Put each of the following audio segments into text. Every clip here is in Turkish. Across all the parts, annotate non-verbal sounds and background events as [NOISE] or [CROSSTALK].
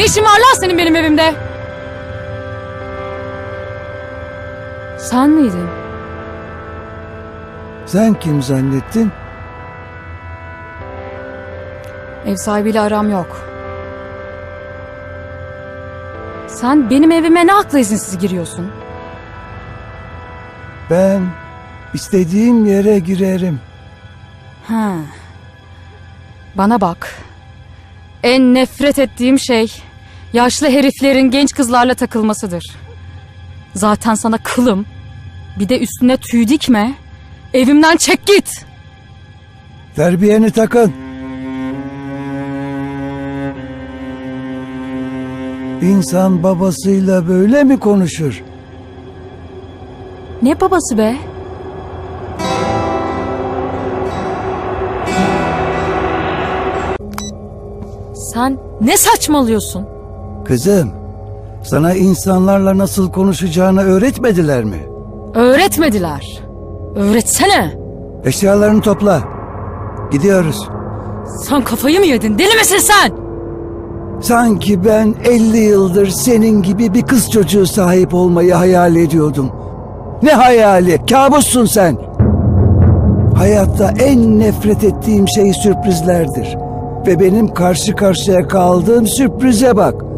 Ne işin var lan senin benim evimde? Sen miydin? Sen kim zannettin? Ev sahibiyle aram yok. Sen benim evime ne akla izinsiz giriyorsun? Ben istediğim yere girerim. Ha. Bana bak. En nefret ettiğim şey yaşlı heriflerin genç kızlarla takılmasıdır. Zaten sana kılım. Bir de üstüne tüy dikme. Evimden çek git. Terbiyeni takın. İnsan babasıyla böyle mi konuşur? Ne babası be? Sen ne saçmalıyorsun? Kızım, sana insanlarla nasıl konuşacağını öğretmediler mi? Öğretmediler. Öğretsene. Eşyalarını topla. Gidiyoruz. Sen kafayı mı yedin? Deli misin sen? Sanki ben 50 yıldır senin gibi bir kız çocuğu sahip olmayı hayal ediyordum. Ne hayali? Kabussun sen. Hayatta en nefret ettiğim şey sürprizlerdir. Ve benim karşı karşıya kaldığım sürprize bak.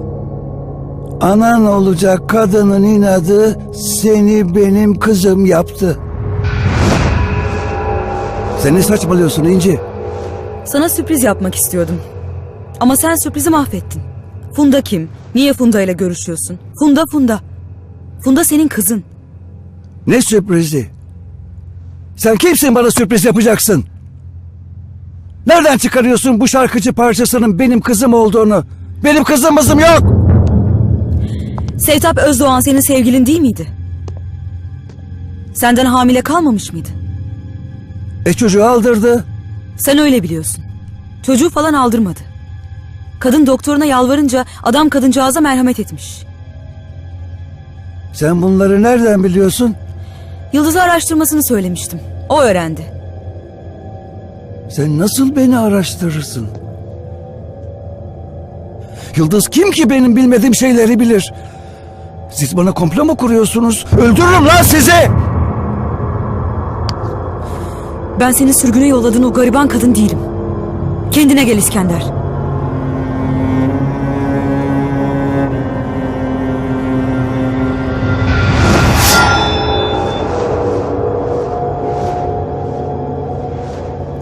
Anan olacak kadının inadı seni benim kızım yaptı. Sen ne saçmalıyorsun İnci? Sana sürpriz yapmak istiyordum. Ama sen sürprizi mahvettin. Funda kim? Niye Funda ile görüşüyorsun? Funda Funda. Funda senin kızın. Ne sürprizi? Sen kimsin bana sürpriz yapacaksın? Nereden çıkarıyorsun bu şarkıcı parçasının benim kızım olduğunu? Benim kızım mızım yok. Sevtap Özdoğan senin sevgilin değil miydi? Senden hamile kalmamış mıydı? E çocuğu aldırdı. Sen öyle biliyorsun. Çocuğu falan aldırmadı. Kadın doktoruna yalvarınca adam kadıncağıza merhamet etmiş. Sen bunları nereden biliyorsun? Yıldız'ı araştırmasını söylemiştim. O öğrendi. Sen nasıl beni araştırırsın? Yıldız kim ki benim bilmediğim şeyleri bilir? Siz bana komplo mu kuruyorsunuz? Öldürürüm lan sizi! Ben seni sürgüne yolladığın o gariban kadın değilim. Kendine gel İskender.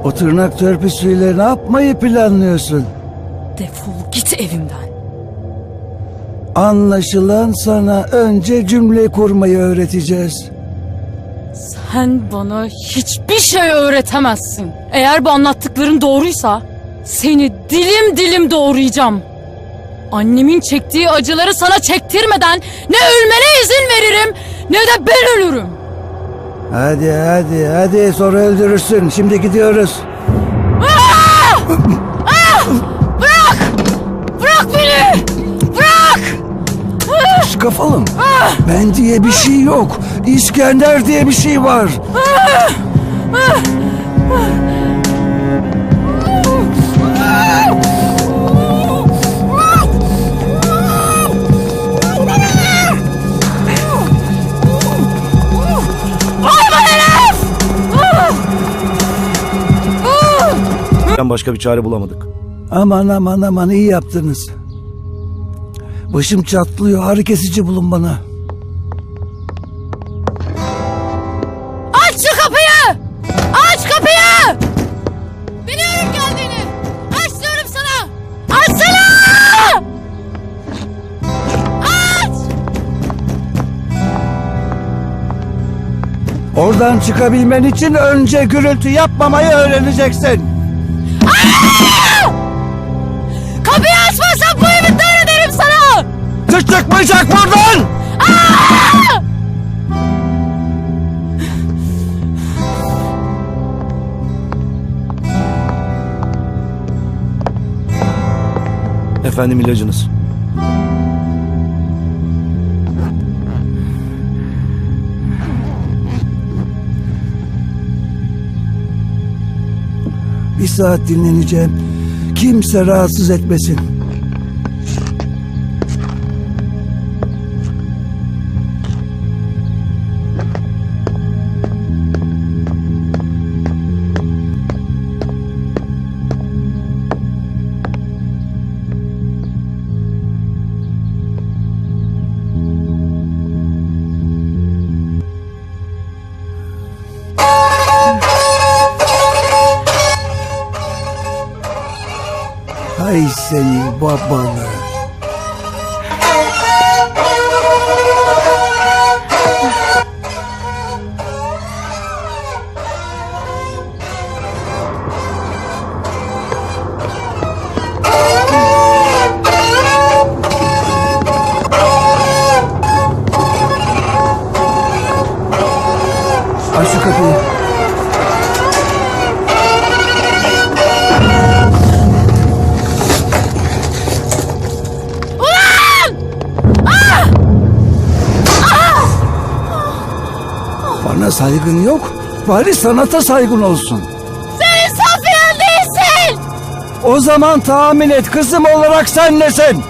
O tırnak törpüsüyle ne yapmayı planlıyorsun? Defol git evimden. Anlaşılan sana önce cümle kurmayı öğreteceğiz. Sen bana hiçbir şey öğretemezsin. Eğer bu anlattıkların doğruysa seni dilim dilim doğrayacağım. Annemin çektiği acıları sana çektirmeden ne ölmene izin veririm ne de ben ölürüm. Hadi hadi hadi sonra öldürürsün. Şimdi gidiyoruz. Bırak beni! Bırak! Şş, Kafalım. Ben diye bir şey yok. İskender diye bir şey var. başka bir çare bulamadık. Aman aman aman iyi yaptınız. Başım çatlıyor. Ağrı kesici bulun bana. Aç şu kapıyı! Aç kapıyı! Biliyorum geldiğini. Aç diyorum sana. Açsana! Aç! Oradan çıkabilmen için önce gürültü yapmamayı öğreneceksin. Kapıyı Hiç çıkmayacak buradan! Efendim ilacınız. Bir saat dinleneceğim. Kimse rahatsız etmesin. Bana saygın yok. Bari sanata saygın olsun. Sen filan değilsin! O zaman tahmin et kızım olarak sen nesin?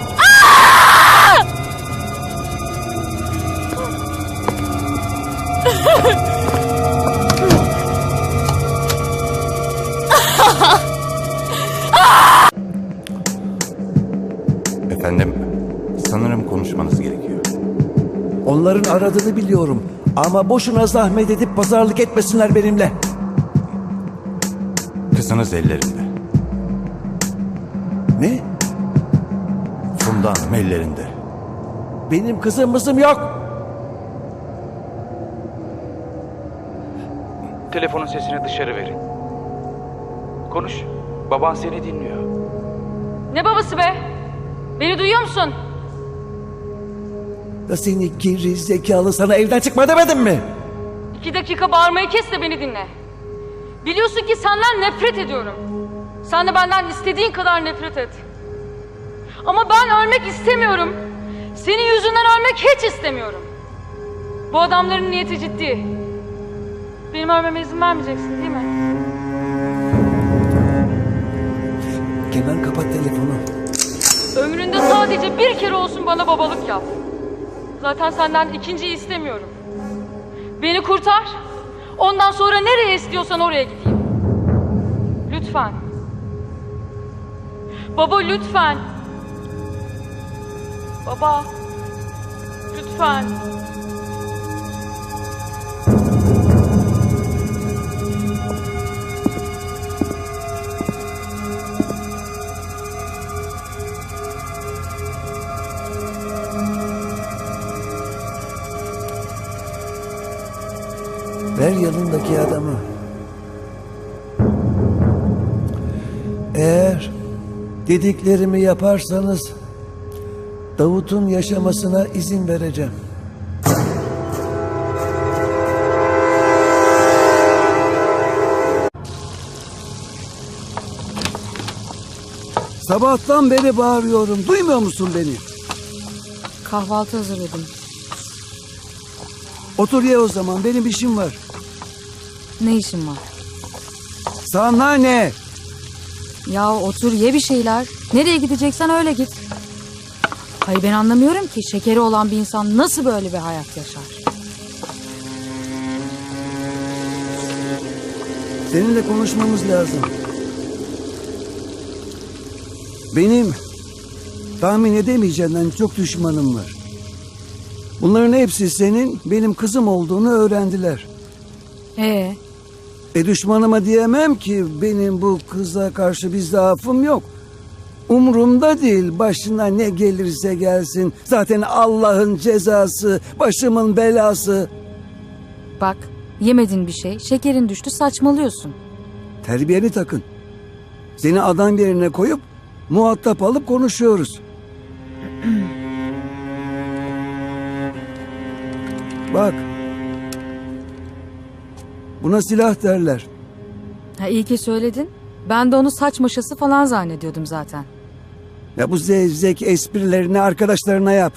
Efendim, sanırım konuşmanız gerekiyor. Onların aradığını biliyorum. Ama boşuna zahmet edip pazarlık etmesinler benimle. Kızınız ellerinde. Ne? Funda Hanım ellerinde. Benim kızım mızım yok. Telefonun sesini dışarı verin. Konuş. Baban seni dinliyor. Ne babası be? Beni duyuyor musun? Ya seni geri zekalı sana evden çıkma demedim mi? İki dakika bağırmayı kes de beni dinle. Biliyorsun ki senden nefret ediyorum. Sen de benden istediğin kadar nefret et. Ama ben ölmek istemiyorum. Senin yüzünden ölmek hiç istemiyorum. Bu adamların niyeti ciddi. Benim ölmeme izin vermeyeceksin değil mi? Kenan kapat telefonu. Ömründe sadece bir kere olsun bana babalık yap. Zaten senden ikinciyi istemiyorum. Beni kurtar. Ondan sonra nereye istiyorsan oraya gideyim. Lütfen. Baba lütfen. Baba. Lütfen. Ver yanındaki adamı. Eğer dediklerimi yaparsanız Davut'un yaşamasına izin vereceğim. Sabahtan beri bağırıyorum. Duymuyor musun beni? Kahvaltı hazırladım. Otur ye o zaman. Benim işim var. Ne işin var? Sana ne? Ya otur ye bir şeyler. Nereye gideceksen öyle git. Hayır ben anlamıyorum ki şekeri olan bir insan nasıl böyle bir hayat yaşar? Seninle konuşmamız lazım. Benim tahmin edemeyeceğinden çok düşmanım var. Bunların hepsi senin benim kızım olduğunu öğrendiler. Ee, E düşmanıma diyemem ki benim bu kıza karşı bir zaafım yok. Umrumda değil başına ne gelirse gelsin. Zaten Allah'ın cezası, başımın belası. bak yemedin bir şey, şekerin düştü saçmalıyorsun. Terbiyeni takın. Seni adam yerine koyup muhatap alıp konuşuyoruz. [CLEARS THROAT] Bak. Buna silah derler. Ha iyi ki söyledin. Ben de onu saç maşası falan zannediyordum zaten. Ya bu zevzek esprilerini arkadaşlarına yap.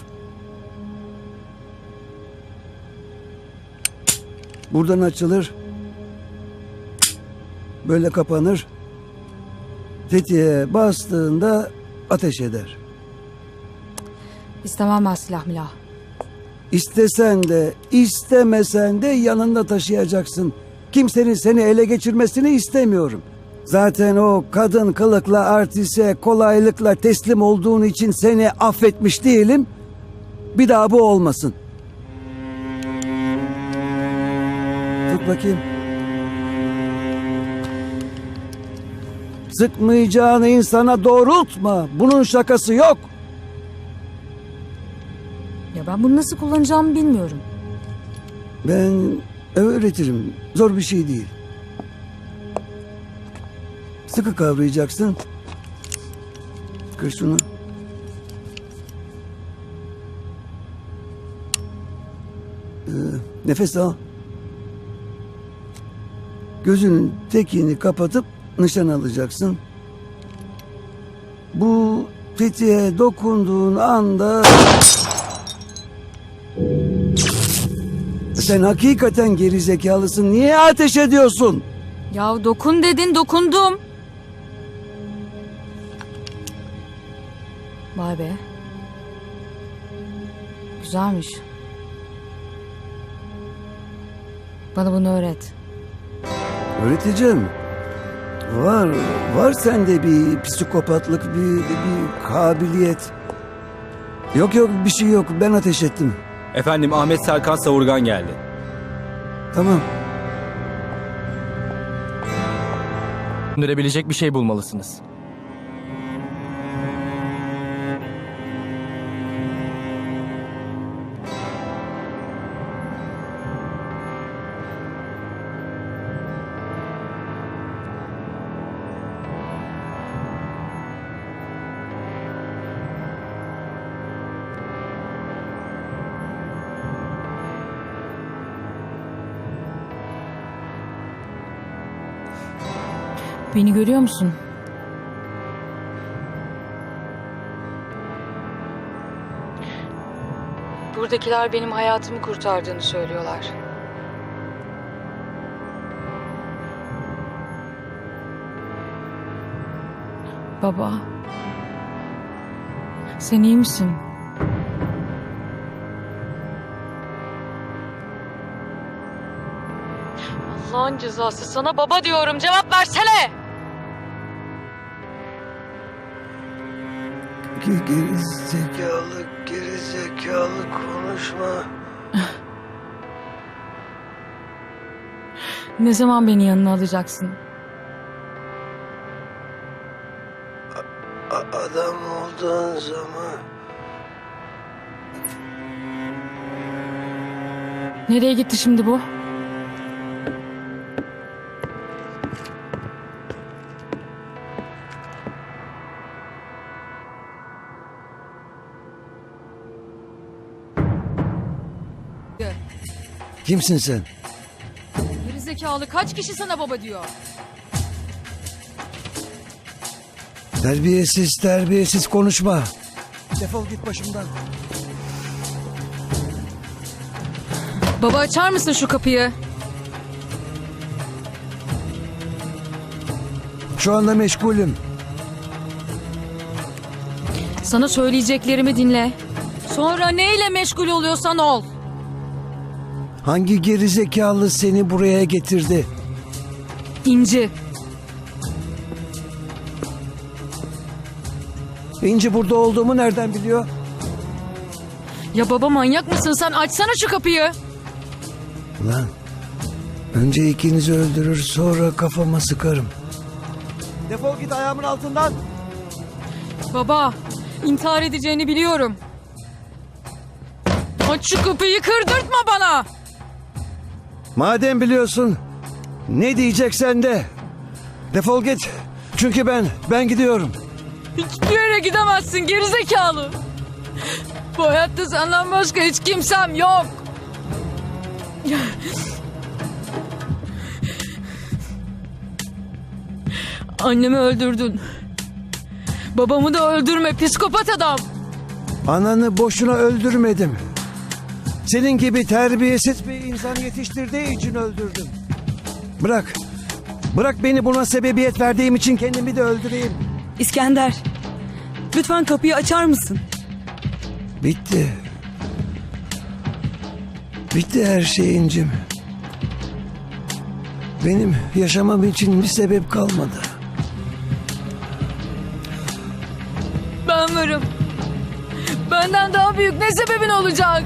Buradan açılır. Böyle kapanır. Tetiğe bastığında ateş eder. İstemem ben silah milah. İstesen de istemesen de yanında taşıyacaksın. Kimsenin seni ele geçirmesini istemiyorum. Zaten o kadın kılıkla artise kolaylıkla teslim olduğun için seni affetmiş değilim. Bir daha bu olmasın. Tut bakayım. Sıkmayacağını insana doğrultma. Bunun şakası yok. Ya ben bunu nasıl kullanacağımı bilmiyorum. Ben öğretirim. Zor bir şey değil. Sıkı kavrayacaksın. Kır şunu. Ee, nefes al. Gözünün tekini kapatıp nişan alacaksın. Bu tetiğe dokunduğun anda sen hakikaten gerizekalısın. Niye ateş ediyorsun? Ya dokun dedin dokundum. Vay be. Güzelmiş. Bana bunu öğret. Öğreteceğim. Var, var sende bir psikopatlık, bir, bir kabiliyet. Yok yok bir şey yok. Ben ateş ettim. Efendim Ahmet Serkan Savurgan geldi. Tamam. Önerebilecek bir şey bulmalısınız. Beni görüyor musun? Buradakiler benim hayatımı kurtardığını söylüyorlar. Baba. Sen iyi misin? Allah'ın cezası sana baba diyorum cevap versene. Ge- Gerizekalı, gerizekalı konuşma. Ne zaman beni yanına alacaksın? Adam olduğun zaman... Nereye gitti şimdi bu? Kimsin sen? Geri zekalı kaç kişi sana baba diyor? Terbiyesiz, terbiyesiz konuşma. Defol git başımdan. Baba açar mısın şu kapıyı? Şu anda meşgulüm. Sana söyleyeceklerimi dinle. Sonra neyle meşgul oluyorsan ol. Hangi gerizekalı seni buraya getirdi? İnci. İnci burada olduğumu nereden biliyor? Ya baba manyak mısın sen? Açsana şu kapıyı. Lan. Önce ikinizi öldürür sonra kafama sıkarım. Defol git ayağımın altından. Baba, intihar edeceğini biliyorum. Aç şu kapıyı kırdırtma bana. Madem biliyorsun ne diyeceksen de. Defol git. Çünkü ben ben gidiyorum. Hiçbir yere gidemezsin gerizekalı. Bu hayatta senden başka hiç kimsem yok. Annemi öldürdün. Babamı da öldürme psikopat adam. Ananı boşuna öldürmedim. Senin gibi terbiyesiz bir insan yetiştirdiği için öldürdüm. Bırak. Bırak beni buna sebebiyet verdiğim için kendimi de öldüreyim. İskender. Lütfen kapıyı açar mısın? Bitti. Bitti her şey incim. Benim yaşamam için bir sebep kalmadı. Ben varım. Benden daha büyük ne sebebin olacak?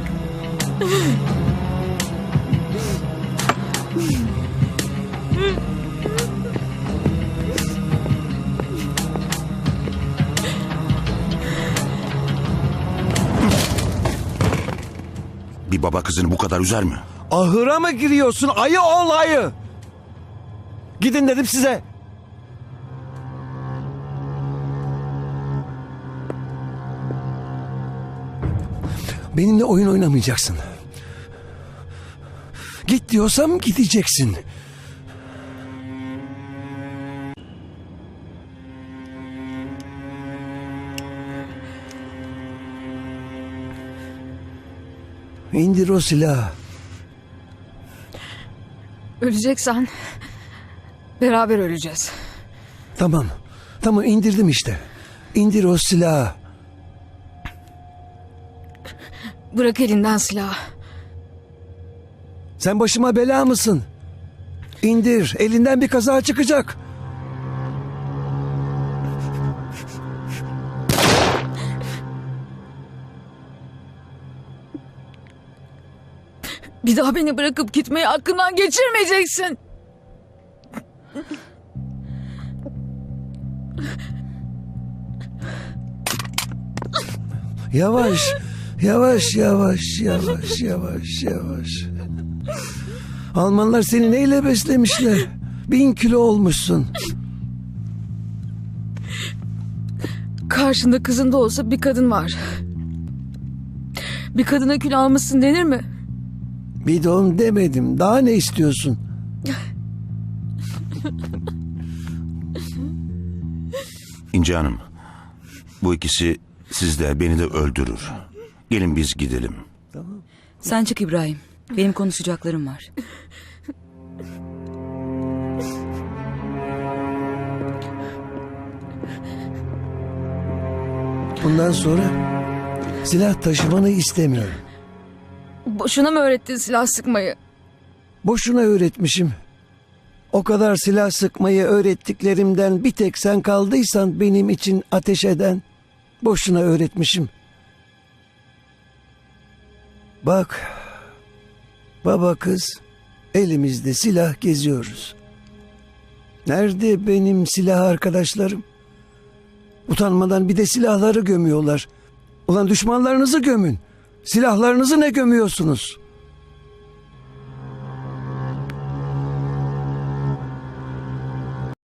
Bir baba kızını bu kadar üzer mi? Ahıra mı giriyorsun ayı ol ayı? Gidin dedim size. Benimle oyun oynamayacaksın. Git diyorsam gideceksin. İndir o silahı. Öleceksen beraber öleceğiz. Tamam. Tamam indirdim işte. İndir o silahı. Bırak elinden silahı. Sen başıma bela mısın? İndir. Elinden bir kaza çıkacak. Bir daha beni bırakıp gitmeyi aklından geçirmeyeceksin. Yavaş. Yavaş yavaş yavaş yavaş yavaş. Almanlar seni neyle beslemişler? Bin kilo olmuşsun. Karşında kızın da olsa bir kadın var. Bir kadına kül almışsın denir mi? Bidon demedim. Daha ne istiyorsun? İnci Hanım, bu ikisi siz de beni de öldürür. Gelin biz gidelim. Sen çık İbrahim. Benim konuşacaklarım var. Bundan sonra silah taşımanı istemiyorum. Boşuna mı öğrettin silah sıkmayı? Boşuna öğretmişim. O kadar silah sıkmayı öğrettiklerimden bir tek sen kaldıysan benim için ateş eden boşuna öğretmişim. Bak, baba kız elimizde silah geziyoruz. Nerede benim silah arkadaşlarım? Utanmadan bir de silahları gömüyorlar. Ulan düşmanlarınızı gömün. Silahlarınızı ne gömüyorsunuz?